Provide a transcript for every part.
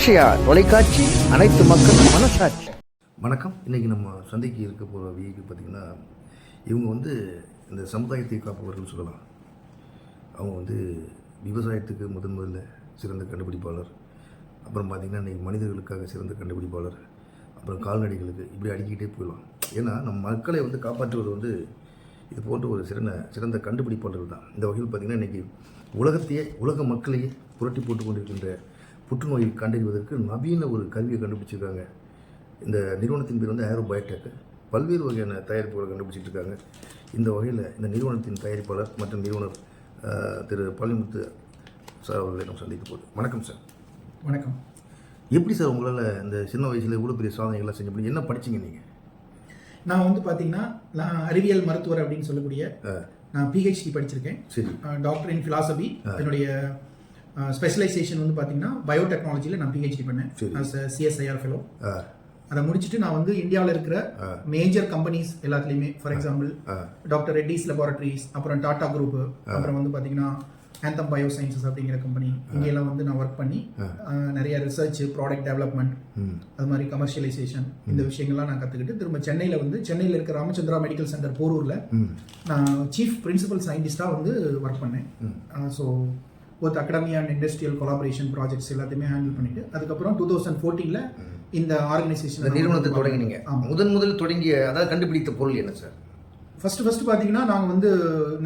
அக்ஷயா தொலைக்காட்சி அனைத்து மக்களும் மனசாட்சி. வணக்கம். இன்றைக்கி நம்ம சந்தைக்கு இருக்க போகிற விஐபி பார்த்திங்கன்னா இவங்க வந்து இந்த சமுதாயத்தை காப்பவர்கள் சொல்லலாம். அவங்க வந்து விவசாயத்துக்கு முதன் முதல்ல சிறந்த கண்டுபிடிப்பாளர். அப்புறம் பார்த்திங்கன்னா இன்றைக்கி மனிதர்களுக்காக சிறந்த கண்டுபிடிப்பாளர். அப்புறம் கால்நடைகளுக்கு இப்படி அடிக்கிட்டே போயிடலாம். ஏன்னா நம்ம மக்களை வந்து காப்பாற்றுவது வந்து இது போன்ற ஒரு சிறந்த சிறந்த கண்டுபிடிப்பாளர்கள் தான். இந்த வகையில் பார்த்திங்கன்னா இன்றைக்கி உலகத்தையே உலக மக்களையே புரட்டி போட்டு கொண்டிருக்கின்ற புற்றுநோயை கண்டறிவதற்கு நவீன ஒரு கருவியை கண்டுபிடிச்சிருக்காங்க. இந்த நிறுவனத்தின் பேர் வந்து ஏரோ பயோடெக் பல்வேறு வகையான தயாரிப்புகளை கண்டுபிடிச்சிட்டு இருக்காங்க இந்த வகையில் இந்த நிறுவனத்தின் தயாரிப்பாளர் மற்றும் நிறுவனர் திரு பழனிமுத்து சார் அவர்களை நம்ம சந்திக்க போகுது வணக்கம் சார். வணக்கம். எப்படி சார் உங்களால் இந்த சின்ன வயசில் இவ்வளோ பெரிய சாதனைகள்லாம் செஞ்ச முடியும்? என்ன படிச்சீங்க நீங்கள் நான் வந்து பார்த்தீங்கன்னா நான் அறிவியல் மருத்துவர் அப்படின்னு சொல்லக்கூடிய நான் பிஹெச்டி படிச்சிருக்கேன். சரி. டாக்டர் இன் ஃபிலாசபி என்னுடைய ஸ்பெஷலைசேஷன் வந்து பார்த்தீங்கன்னா பயோடெக்னாலஜியில் நான் பிஹெச்டி பண்ணேன். சிஎஸ்ஐஆர் ஃபெலோ அதை முடிச்சுட்டு நான் வந்து இந்தியாவில் இருக்கிற மேஜர் கம்பெனிஸ் எல்லாத்துலேயுமே for example doctor Reddy's laboratories அப்புறம் டாடா குரூப் அப்புறம் வந்து பார்த்தீங்கன்னா ஆந்தம் பயோ சயின்சஸ் அப்படிங்கிற கம்பெனி இங்கெல்லாம் வந்து நான் ஒர்க் பண்ணி நிறைய ரிசர்ச் ப்ராடக்ட் டெவலப்மெண்ட் அது மாதிரி கமர்ஷியலைசேஷன் இந்த விஷயங்கள்லாம் நான் கற்றுக்கிட்டு திரும்ப சென்னையில் வந்து சென்னையில் இருக்க ராமச்சந்திரா மெடிக்கல் சென்டர் போரூரில் நான் சீஃப் பிரின்சிபல் சயின்டிஸ்டாக வந்து ஒர்க் பண்ணேன். So both academy and industrial collaboration projects எல்லாத்தையுமே ஹேண்டில் பண்ணிட்டு அதுக்கப்புறம் டூ தௌசண்ட் ஃபோர்டீனில் இந்த ஆர்கனைசேஷன் நிறுவனத்தை தொடங்கினீங்க. முதன் முதல் தொடங்கிய அதாவது கண்டுபிடித்த பொருள் என்ன சார்? ஃபர்ஸ்ட் ஃபர்ஸ்ட் பார்த்தீங்கன்னா நாங்கள் வந்து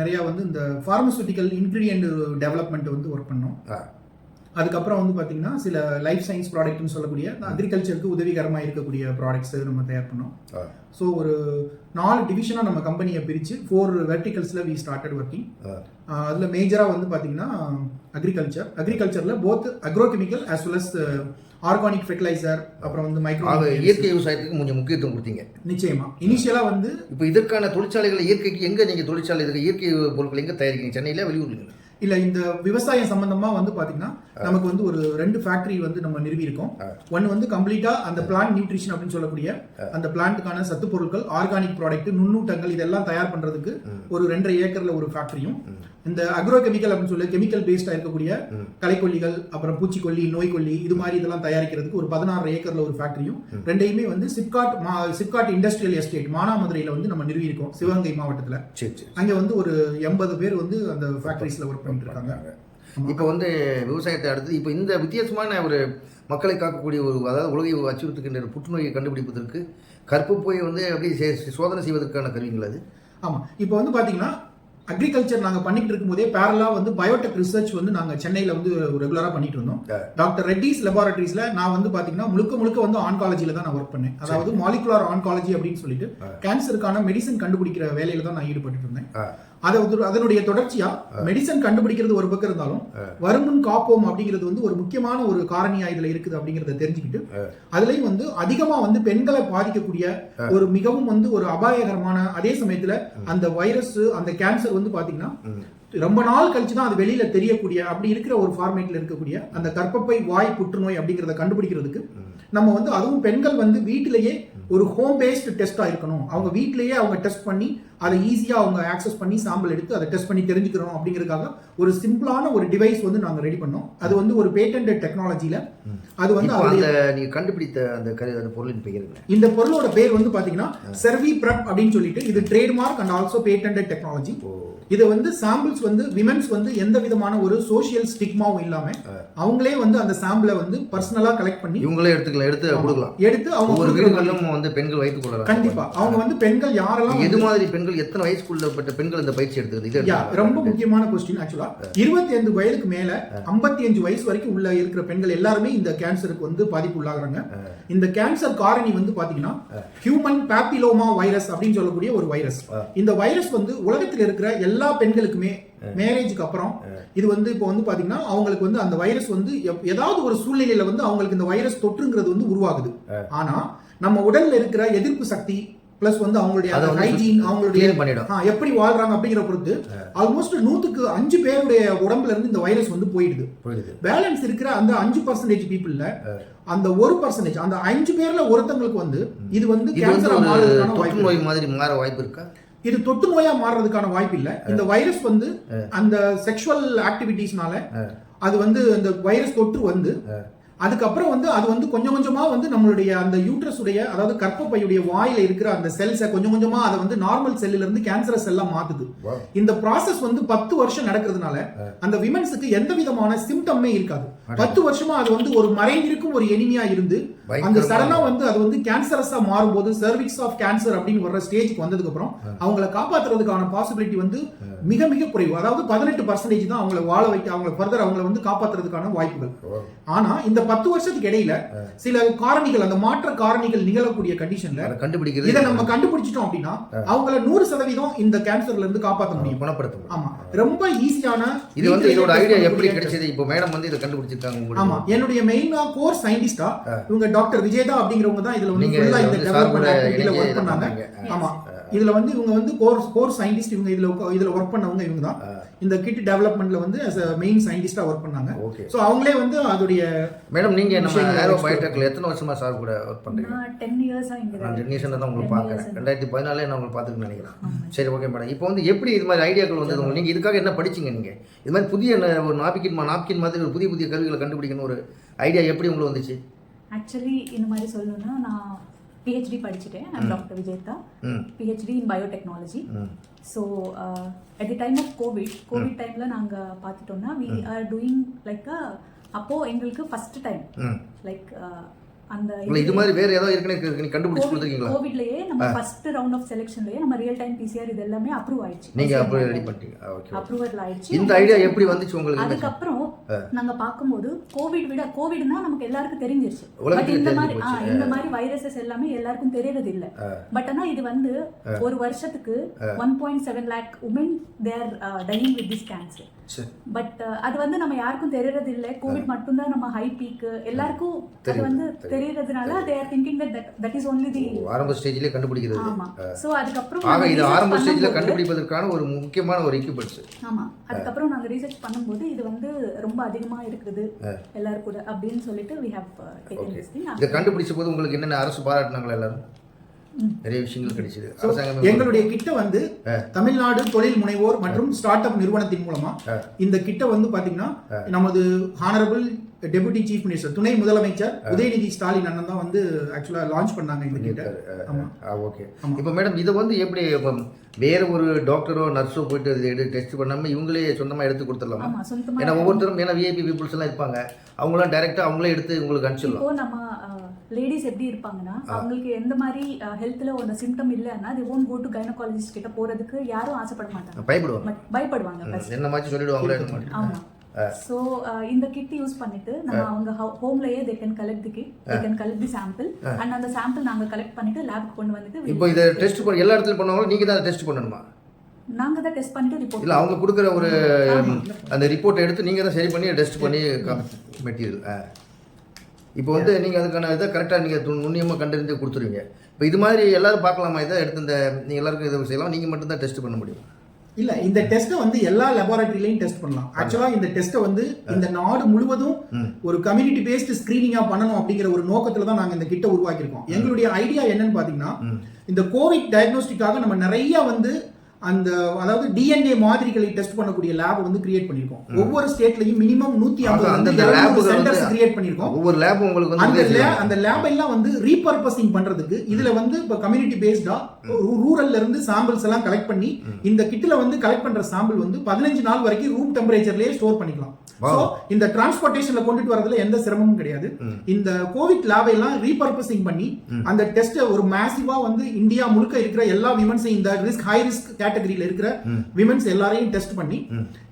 நிறையா வந்து இந்த ஃபார்மசூட்டிக்கல் இன்க்ரீடியன்ட் டெவலப்மெண்ட் வந்து ஒர்க் பண்ணோம். அதுக்கப்புறம் வந்து பார்த்தீங்கன்னா சில லைஃப் சயின்ஸ் ப்ராடக்ட்னு சொல்லக்கூடிய அக்ரிகல்ச்சருக்கு உதவிகரமாக இருக்கக்கூடிய ப்ராடக்ட்ஸ் நம்ம தயார் பண்ணோம். ஸோ ஒரு நாலு டிவிஷனாக நம்ம கம்பெனியை பிரித்து ஃபோர் வெர்டிகல்ஸில் வி ஸ்டார்டட் ஒர்க்கிங் அதில் மேஜராக வந்து பார்த்தீங்கன்னா agriculture அக்ரிகல்ச்சரில் both agrochemical as well as organic fertiliser அப்புறம் வந்து மைக்ரோ இயற்கை விவசாயத்துக்கு கொஞ்சம் முக்கியத்துவம் கொடுத்தீங்க. நிச்சயமா. இனிஷியலாக வந்து இப்போ இதற்கான தொழிற்சாலைகள் இயற்கைக்கு எங்கே நீங்கள் தொழிற்சாலை இயற்கை பொருட்கள் எங்கே தயாரிக்கிறீங்க? சென்னையில் வெளியூர்ல இல்ல இந்த விவசாயம் சம்பந்தமா வந்து பாத்தீங்கன்னா நமக்கு வந்து ஒரு ரெண்டு ஃபேக்டரி வந்து நம்ம நிறுவி இருக்கோம் ஒன்னு வந்து கம்ப்ளீட்டா அந்த பிளான்ட் நியூட்ரிஷன் அப்படின்னு சொல்லக்கூடிய அந்த பிளான்ட்டுக்கான சத்து பொருட்கள் ஆர்கானிக் ப்ராடக்ட் நுண்ணூட்டங்கள் இதெல்லாம் தயார் பண்றதுக்கு ஒரு ரெண்டரை ஏக்கர்ல ஒரு ஃபேக்டரியும் இந்த அக்ரோ கெமிக்கல் அப்படின்னு சொல்லி கெமிக்கல் பேஸ்டா இருக்கக்கூடிய களைக்கொல்லிகள் அப்புறம் பூச்சிக்கொல்லி நோய்க்கொல்லி இது மாதிரி இதெல்லாம் தயாரிக்கிறதுக்கு ஒரு பதினாறு ஏக்கர்ல ஒரு ஃபேக்டரியும் ரெண்டையுமே வந்து சிப்காட் சிப்காட் இண்டஸ்ட்ரியல் எஸ்டேட் மானாமதுரையில வந்து நம்ம நிறுவி இருக்கோம் சிவகங்கை மாவட்டத்துல. சரி சரி. அங்க வந்து ஒரு எண்பது பேர் வந்து அந்த ஃபேக்டரிஸ்ல ஒர்க் பண்ணிட்டு இருக்காங்க. இப்போ வந்து விவசாயத்தை அடுத்து இப்போ இந்த வித்தியாசமான ஒரு மக்களை காக்கக்கூடிய ஒரு அதாவது உலகை அச்சுறுத்துகின்ற ஒரு புற்றுநோயை கண்டுபிடிப்பதற்கு கற்பப்போயை வந்து அப்படியே சோதனை செய்வதற்கான கருவிங்களா அது ஆமா. இப்போ வந்து பாத்தீங்கன்னா அக்ரிகல்ச்சர் நாங்க பண்ணிட்டு இருக்கும்போதே பேரலா வந்து பயோடெக் ரிசர்ச் வந்து நாங்க சென்னையில வந்து ரெகுலரா பண்ணிட்டு இருந்தோம். டாக்டர் ரெட்டிஸ் லெபார்டரிஸ்ல நான் வந்து பாத்தீங்கன்னா முழுக்க முழுக்க வந்து ஆன்காலஜில தான் நான் ஒர்க் பண்ணேன். அதாவது மாலிகுலர் ஆன்காலஜி அப்படின்னு சொல்லிட்டு கேன்சருக்கான மெடிசன் கண்டுபிடிக்கிற வேலையில தான் நான் ஈடுபட்டு இருந்தேன். அதை அதனுடைய தொடர்ச்சியா மெடிசன் கண்டுபிடிக்கிறது ஒரு பக்கம் இருந்தாலும் வருமுன் காப்போம் அப்படிங்கிறது வந்து ஒரு முக்கியமான ஒரு காரணியா இதுல இருக்குது அப்படிங்கறத தெரிஞ்சுக்கிட்டு அதுலயும் வந்து அதிகமா வந்து பெண்களை பாதிக்கக்கூடிய ஒரு மிகவும் வந்து ஒரு அபாயகரமான அதே சமயத்துல அந்த வைரஸ் அந்த கேன்சர் வந்து பாத்தீங்கன்னா ரொம்ப நாள் கழிச்சு தான் அது வெளியில தெரியக்கூடிய அப்படி இருக்கிற ஒரு ஃபார்மேட்ல இருக்கக்கூடிய அந்த கர்ப்பப்பை வாய் புற்றுநோய் அப்படிங்கறத கண்டுபிடிக்கிறதுக்கு நம்ம வந்து அதுவும் பெண்கள் வந்து வீட்டிலேயே ஒரு ஹோம் பேஸ்டு டெஸ்டா இருக்கணும். அவங்க வீட்டிலேயே அவங்க டெஸ்ட் பண்ணி அதை ஈஸியா அவங்க ஆக்சஸ் பண்ணி சாம்பிள் எடுத்து அதை டெஸ்ட் பண்ணி தெரிஞ்சுக்கிறோம் அப்படிங்கறதுக்காக ஒரு சிம்பிளான ஒரு டிவைஸ் வந்து நாங்க ரெடி பண்ணோம். அது வந்து ஒரு பேட்டன்ட் டெக்னாலஜில அது வந்து அந்த நீங்கள் கண்டுபிடித்த அந்த கரு அந்த பொருளின் பெயர் இந்த பொருளோட பேர் வந்து பாத்தீங்கன்னா செர்வி பிரப் அப்படின்னு சொல்லிட்டு இது trademark and also patent technology இது வந்து சாம்பிள்ஸ் வந்து விமென்ஸ் வந்து எந்த விதமான ஒரு சோஷியல் ஸ்டிக்மாவும் இல்லாம அவங்களே வந்து அந்த சாம்பிளை வந்து பர்சனலா கலெக்ட் பண்ணி இவங்களே எடுத்துக்கலாம் எடுத்து கொடுக்கலாம். எடுத்து அவங்க மாதிரி. வீடுகளிலும் வந்து பெண்கள் வைத்துக் கொள்ளலாம். கண்டிப்பா. அவங்க வந்து பெண்கள் யாரெல்லாம் எது மாதிரி பெண்கள் எத்தனை வயசுக்குள்ளப்பட்ட பெண்கள் இந்த பயிற்சி எடுத்துக்கிறது? இது. ரொம்ப முக்கியமான கொஸ்டின் ஆக்சுவலா இருபத்தி ஐந்து வயதுக்கு மேல ஐம்பத்தி அஞ்சு வயசு வரைக்கும் உள்ள இருக்கிற பெண்கள் எல்லாருமே இந்த கேன்சருக்கு வந்து பாதிப்பு உள்ளாகுறாங்க இந்த கேன்சர் காரணி வந்து பாத்தீங்கன்னா ஹியூமன் பாப்பிலோமா வைரஸ் அப்படின்னு சொல்லக்கூடிய ஒரு வைரஸ் இந்த வைரஸ் வந்து உலகத்தில் இருக்கிற எல்லா பெண்களுக்குமே மேரேஜுக்கு அப்புறம் இது வந்து இப்போ வந்து பாத்தீங்கன்னா அவங்களுக்கு வந்து அந்த வைரஸ் வந்து ஏதாவது ஒரு சூழ்நிலையில வந்து அவங்களுக்கு இந்த வைரஸ் தொற்றுங்கிறது வந்து உருவாகுது. ஆனா நம்ம உடல்ல இருக்கிற எதிர்ப்பு சக்தி பிளஸ் வந்து அவங்களுடைய ஹைஜீன் அவங்களுடைய எப்படி வாழ்றாங்க அப்படிங்கிற பொறுத்து ஆல்மோஸ்ட் நூத்துக்கு அஞ்சு பேருடைய உடம்புல இருந்து இந்த வைரஸ் வந்து போயிடுது. பேலன்ஸ் இருக்கிற அந்த அஞ்சு பர்சன்டேஜ் பீப்புள்ல அந்த ஒரு பர்சன்டேஜ் அந்த அஞ்சு பேர்ல ஒருத்தங்களுக்கு வந்து இது வந்து கேன்சரா. மாதிரி மாற வாய்ப்பு இருக்கா? இது தொற்று நோயா மாறுறதுக்கான வாய்ப்பு இல்ல இந்த வைரஸ் வந்து அந்த செக்ஷுவல் ஆக்டிவிட்டீஸ்னால அது வந்து அந்த வைரஸ் தொற்று வந்து அதுக்கப்புறம் வந்து அது வந்து கொஞ்சம் கொஞ்சமா வந்து நம்மளுடைய அந்த யூட்ரஸ் உடைய அதாவது கர்ப்பப்பையுடைய வாயில இருக்கிற அந்த செல்ஸை கொஞ்சம் கொஞ்சமா அதை வந்து நார்மல் செல்லுல இருந்து கேன்சரஸ் செல்லா மாத்துது. இந்த ப்ராசஸ் வந்து பத்து வருஷம் நடக்கிறதுனால அந்த விமன்ஸுக்கு எந்த விதமான சிம்டமே இருக்காது. பத்து வருஷமா அது வந்து ஒரு மறைந்திருக்கும் ஒரு எனிமியா இருந்து அந்த சடனா வந்து அது வந்து கேன்சரஸா மாறும்போது சர்விக்ஸ் ஆஃப் கேன்சர் அப்படின்னு வர்ற ஸ்டேஜ்க்கு வந்ததுக்கு அப்புறம் அவங்கள காப்பாத்துறதுக்கான பாசிபிலிட்டி வந்து மிக மிக குறைவு. அதாவது பதினெட்டு பர்சன்டேஜ் தான் அவங்கள வாழ வைக்க அவங்கள ஃபர்தர் அவங்கள வந்து காப்பாத்துறதுக்கான வாய்ப்புகள். ஆனா இந்த பத்து வருஷத்துக்கு இடையில சில காரணிகள் அந்த மாற்ற காரணிகள் நிகழக்கூடிய கண்டிஷன்ல கண்டுபிடிக்கிறது இதை நம்ம கண்டுபிடிச்சிட்டோம் அப்படின்னா அவங்கள நூறு சதவீதம் இந்த கேன்சர்ல இருந்து காப்பாற்ற முடியும். குணப்படுத்த முடியும் ஆமா. ரொம்ப ஈஸியான இது வந்து இதோட ஐடியா எப்படி கிடைச்சது? இப்போ மேடம் வந்து இதை கண்டுபிடிச்சிருக்காங்க ஆமா. என்னுடைய மெயினா கோர் சயின்டிஸ்டா இவங்க டாக்டர் விஜயதா அப்படிங்கிறவங்க தான் இதுல வந்து இந்த டெவலப்மெண்ட் ஒர்க் பண்ணீங்க. ஆமா. இதுல வந்து இவங்க வந்து கோர் கோர் சயின்டிஸ்ட் இவங்க இதுல இதுல ஒர்க் பண்ணவங்க இவங்க தான் இந்த கிட் டெவலப்மெண்ட்ல வந்து as a மெயின் சயின்டிஸ்டா ஒர்க் பண்ணாங்க. ஓகே சோ அவங்களே வந்து அதோடைய மேடம் நீங்க நம்ம ஏரோ பயோடெக்ல எத்தனை வருஷமா சார் கூட ஒர்க் பண்றீங்க? நான் டென் இயர்ஸாக இங்கே நான் ஜென்ரேஷன் தான் உங்களுக்கு 10 பார்க்குறேன். ரெண்டாயிரத்தி பதினாலே நான் உங்களுக்கு பார்த்துட்டு நினைக்கிறேன். சரி ஓகே மேடம் இப்போ வந்து எப்படி இது மாதிரி ஐடியாக்கள் வந்தது? உங்களுக்கு நீங்கள் இதுக்காக என்ன படிச்சீங்க நீங்கள் இது மாதிரி புதிய ஒரு நாப்கின் நாப்கின் மாதிரி ஒரு புதிய புதிய கருவிகளை கண்டுபிடிக்கணும் ஒரு ஐடியா எப்படி உங்களுக்கு வந்துச்சு? ஆக்சுவலி இந்த மாதிரி சொல்லணும்னா நான் பிஹெச்டி படிச்சுட்டேன். I'm doctor Vijetha PhD in biotechnology so at the time of COVID COVID டைமில் நாங்கள் பார்த்துட்டோம்னா வி ஆர் டூயிங் லைக் அப்போது எங்களுக்கு ஃபஸ்ட் டைம் லைக் அந்த இது மாதிரி வேறு ஏதாவது ஏற்கனவே நீ கண்டுபிடிச்சு கொடுத்துருக்கீங்களா? கோவிட்லயே நம்ம ஃபர்ஸ்ட் ரவுண்ட் ஆஃப் செலெக்ஷன்லயே நம்ம ரியல் டைம் பிசிஆர் இது எல்லாமே அப்ரூவ் ஆயிடுச்சு. நீங்கள் அப்போ ரெடி பண்ணிட்டீங்க. ஓகே அப்ரூவல் ஆயிடுச்சு. இந்த ஐடியா எப்படி வந்துச்சு உங்களுக்கு அதுக்கப்புறம் நாங்க பார்க்கும்போது கோவிட் விட கோவிட்னா நமக்கு எல்லாருக்கும் தெரிஞ்சிருச்சு. பட் இந்த மாதிரி. இந்த மாதிரி வைரஸஸ் எல்லாமே எல்லாருக்கும் தெரியறது இல்ல பட் ஆனா இது வந்து ஒரு வருஷத்துக்கு one point seven lakh women they're dying with this cancer சரி. பட் அது வந்து நம்ம யாருக்கும் தெரியறது இல்ல கோவிட் மட்டும்தான் நம்ம ஹை பீக் எல்லாருக்கும் அது வந்து. தெரியறதுனால they are thinking that that is only the ஆரம்ப ஸ்டேஜ்லேயே கண்டுபிடிக்கிறது. ஆமா. சோ அதுக்கப்புறம் ஆக இது ஆரம்ப ஸ்டேஜில் கண்டுபிடிப்பதற்கான ஒரு முக்கியமான ஒரு எக்யூப்மெண்ட்ஸ் ஆமா. அதுக்கப்புறம் நாங்க ரிசர்ச் பண்ணும்போது இது வந்து ரொம்ப அதிகமா இருக்குது. எல்லாரும் கூட அப்படின்னு சொல்லிட்டு we have taken this thing இதை கண்டுபிடிச்ச போது உங்களுக்கு என்னென்ன அரசு பாராட்டினாங்களா எல்லாரும்? நிறைய விஷயங்கள் கிடைச்சது. அரசாங்கமே எங்களுடைய கிட்ட வந்து தமிழ்நாடு தொழில் முனைவோர் மற்றும் ஸ்டார்ட் அப் நிறுவனத்தின் மூலமா இந்த கிட்ட வந்து பாத்தீங்கன்னா நமது ஹானரபிள் டெபுட்டி சீஃப் மினிஸ்டர் துணை முதலமைச்சர் உதயநிதி ஸ்டாலின் அண்ணன் தான் வந்து ஆக்சுவலா லான்ச் பண்ணாங்க இந்த கிட்ட. ஆமா. ஓகே இப்போ மேடம் இதை வந்து எப்படி இப்போ வேற ஒரு டாக்டரோ நர்ஸோ போயிட்டு இதை எடுத்து டெஸ்ட் பண்ணாம இவங்களே சொந்தமா எடுத்து கொடுத்துடலாமா? ஆமா சொந்தமா ஏன்னா ஒவ்வொருத்தரும் ஏன்னா விஐபி பீப்புள்ஸ் எல்லாம் இருப்பாங்க. அவங்களாம் டைரக்டா அவங்களே எடுத்து உங்களுக்கு அனுப்பிச்சிடலாம். லேடிஸ் எப்படி இருப்பாங்கன்னா அவங்களுக்கு எந்த மாதிரி ஹெல்த்ல ஒரு சிம்டம் இல்லைன்னா they won't go to gynecologist கிட்ட போறதுக்கு யாரும் ஆசைப்பட மாட்டாங்க. பயப்படுவாங்க. பயப்படுவாங்க. என்ன மாதிரி சொல்லிடுவாங்களோ எடுக்க மாட்டேன் ஆமா சோ இந்த கிட் யூஸ் பண்ணிட்டு நம்ம அவங்க ஹோம்லயே they can collect the kit they can collect the sample and அந்த சாம்பிள் நாங்க கலெக்ட் பண்ணிட்டு லேப்க்கு கொண்டு வந்துட்டு இப்போ இதை டெஸ்ட் எல்லா இடத்துலையும் பண்ணுவாங்களோ? நீங்க தான் டெஸ்ட் பண்ணணுமா? நாங்க தான் டெஸ்ட் பண்ணிட்டு ரிப்போர்ட் இல்ல அவங்க கொடுக்குற ஒரு அந்த ரிப்போர்ட்டை எடுத்து நீங்க தான் சரி பண்ணி டெஸ்ட் பண்ணி மெட்டீரியல் இப்போ வந்து நீங்க அதுக்கான இதை கரெக்டாக நீங்க து- நுண்ணியமா கண்டறிந்து கொடுத்துருவீங்க. இப்போ இது மாதிரி எல்லாரும் பார்க்கலாமா? இதை எடுத்து இந்த நீங்க எல்லாருக்கும் இதை செய்யலாம். நீங்க மட்டும் தான் டெஸ்ட் பண்ண முடியும். இல்ல இந்த டெஸ்ட்டை வந்து எல்லா லெபார்டரியிலையும் டெஸ்ட் பண்ணலாம். ஆக்சுவலா இந்த டெஸ்ட்டை வந்து இந்த நாடு முழுவதும் ஒரு கம்யூனிட்டி பேஸ்டு ஸ்கிரீனிங்கா பண்ணணும் அப்படிங்கிற ஒரு நோக்கத்துல தான் நாங்க இந்த கிட்ட உருவாக்கியிருக்கோம். எங்களுடைய ஐடியா என்னன்னு பாத்தீங்கன்னா இந்த கோவிட் டயக்னோஸ்டிக்காக நம்ம நிறைய வந்து அந்த அதாவது டிஎன்ஏ மாதிரிகளை டெஸ்ட் பண்ணக்கூடிய லேப் வந்து கிரியேட் பண்ணிருக்கோம் ஒவ்வொரு ஸ்டேட்லயும் மினிமம் நூத்தி ஐம்பது சென்டர்ஸ் கிரியேட் பண்ணிருக்கோம் ஒவ்வொரு லேபும் உங்களுக்கு அந்த. அந்த லேப் எல்லாம் வந்து ரீபர்பஸிங் பண்றதுக்கு இதுல வந்து இப்ப கம்யூனிட்டி பேஸ்டா ரூரல்ல இருந்து சாம்பிள்ஸ் எல்லாம் கலெக்ட் பண்ணி இந்த கிட்ல வந்து கலெக்ட் பண்ற சாம்பிள் வந்து பதினஞ்சு நாள் வரைக்கும் ரூம் டெம்பரேச்சர்லயே ஸ்டோர் பண்ணிக்கலாம். இந்த டிரான்ஸ்போர்ட்டேஷன்ல கொண்டுட்டு வரதுல எந்த சிரமமும் கிடையாது. இந்த கோவிட் லேபை எல்லாம் ரீபர்பஸிங் பண்ணி அந்த டெஸ்ட் ஒரு மேசிவா வந்து இந்தியா முழுக்க இருக்கிற எல்லா விமன்ஸையும் இந்த ரிஸ்க் ஹை ரிஸ்க் கேட்டகரியில இருக்கிற விமன்ஸ் எல்லாரையும் டெஸ்ட் பண்ணி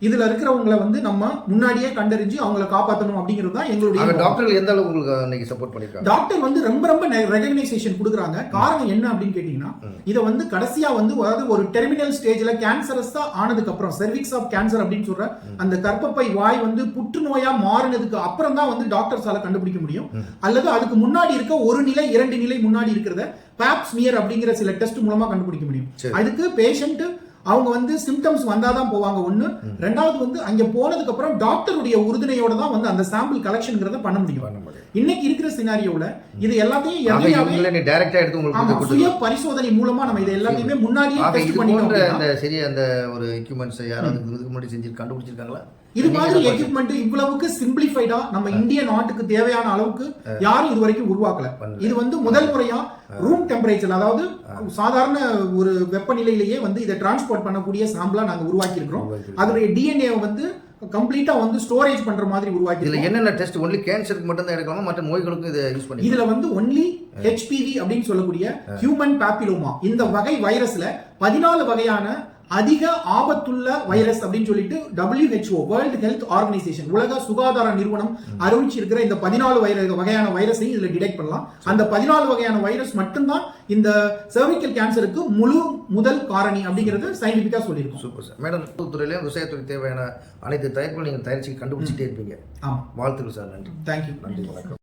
இதுல இருக்கிறவங்கள வந்து நம்ம முன்னாடியே கண்டறிஞ்சு அவங்கள காப்பாத்தணும் அப்படிங்கிறது தான் எங்களுடைய ஆக டாக்டர்கள் எந்த அளவுக்கு உங்களுக்கு இன்னைக்கு சப்போர்ட் பண்ணிருக்காங்க? டாக்டர் வந்து ரொம்ப ரொம்ப ரெகக்னைசேஷன் கொடுக்குறாங்க. காரணம் என்ன அப்படின்னு கேட்டீங்கன்னா இதை வந்து கடைசியா வந்து அதாவது ஒரு டெர்மினல் ஸ்டேஜ்ல கேன்சரஸா ஆனதுக்கு அப்புறம் செர்விக்ஸ் ஆஃப் கேன்சர் அப்படின்னு சொல்ற அந்த கர்ப்பப்பை வாய் வந்து புற்றுநோயா மாறினதுக்கு அப்புறம் தான் வந்து டாக்டர்ஸால கண்டுபிடிக்க முடியும். அல்லது அதுக்கு முன்னாடி இருக்க ஒரு நிலை இரண்டு நிலை முன்னாடி இருக்கிறத பேப் ஸ்மியர் அப்படிங்கிற சில டெஸ்ட் மூலமா கண்டுபிடிக்க முடியும். அதுக்கு பேஷண்ட் அவங்க வந்து சிம்டம்ஸ் வந்தாதான் போவாங்க. ஒண்ணு. ரெண்டாவது வந்து அங்க போனதுக்கு அப்புறம் டாக்டருடைய உறுதுணையோட தான் வந்து அந்த சாம்பிள் கலெக்ஷன்ங்கிறத பண்ண முடியும். இன்னைக்கு இருக்கிற சினாரியோல இது எல்லாத்தையும் நீ டைரக்டா எடுத்து உங்களுக்கு சுய பரிசோதனை மூலமா நம்ம இதை எல்லாத்தையுமே முன்னாடியே டெஸ்ட் பண்ணிட்டோம் அந்த சரி அந்த ஒரு எக்யூப்மெண்ட்ஸ் யாராவது இதுக்கு முன்னாடி செஞ்சு கண்டுபிடிச்சிருக்காங்களா? இது மாதிரி எக்யூப்மெண்ட் இவ்வளவுக்கு சிம்பிளிஃபைடா நம்ம இந்திய நாட்டுக்கு தேவையான அளவுக்கு யாரும் இது வரைக்கும் உருவாக்கல. இது வந்து முதல் முறையா ரூம் டெம்பரேச்சர் அதாவது சாதாரண ஒரு வெப்பநிலையிலேயே வந்து இதை டிரான்ஸ்போர்ட் பண்ணக்கூடிய சாம்பிளா நாங்க உருவாக்கி இருக்கிறோம். அதோடைய டிஎன்ஏ வந்து கம்ப்ளீட்டா வந்து ஸ்டோரேஜ் பண்ற மாதிரி உருவாக்கி இதுல. என்னென்ன டெஸ்ட் ஒன்லி கேன்சருக்கு மட்டும் தான் எடுக்கலாமா? மற்ற நோய்களுக்கும் இதை யூஸ் பண்ணி இதுல வந்து ஒன்லி ஹெச்பிவி அப்படின்னு சொல்லக்கூடிய ஹியூமன் பாப்பிலோமா இந்த வகை வைரஸ்ல பதினாலு வகையான அதிக ஆபத்துள்ள வைரஸ் அப்படின்னு சொல்லிட்டு WHO வேர்ல்ட் ஹெல்த் ஆர்கனைசேஷன் உலக சுகாதார நிறுவனம் அறிவிச்சிருக்கிற இந்த பதினாலு வகையான வைரஸை இதுல டிடெக்ட் பண்ணலாம். அந்த பதினாலு வகையான வைரஸ் மட்டும்தான் இந்த cervical கேன்சருக்கு முழு முதல் காரணி அப்படிங்கறது சயின்டிபிக்கா சொல்லியிருக்கோம். Super sir. மேடம் துறையிலையும் விவசாயத்துறை தேவையான அனைத்து தயாரிப்புகளும் நீங்கள் தயாரிச்சு கண்டுபிடிச்சிட்டே இருப்பீங்க. ஆமா. வாழ்த்துக்கள் சார். நன்றி. தேங்க்யூ நன்றி வணக்கம்.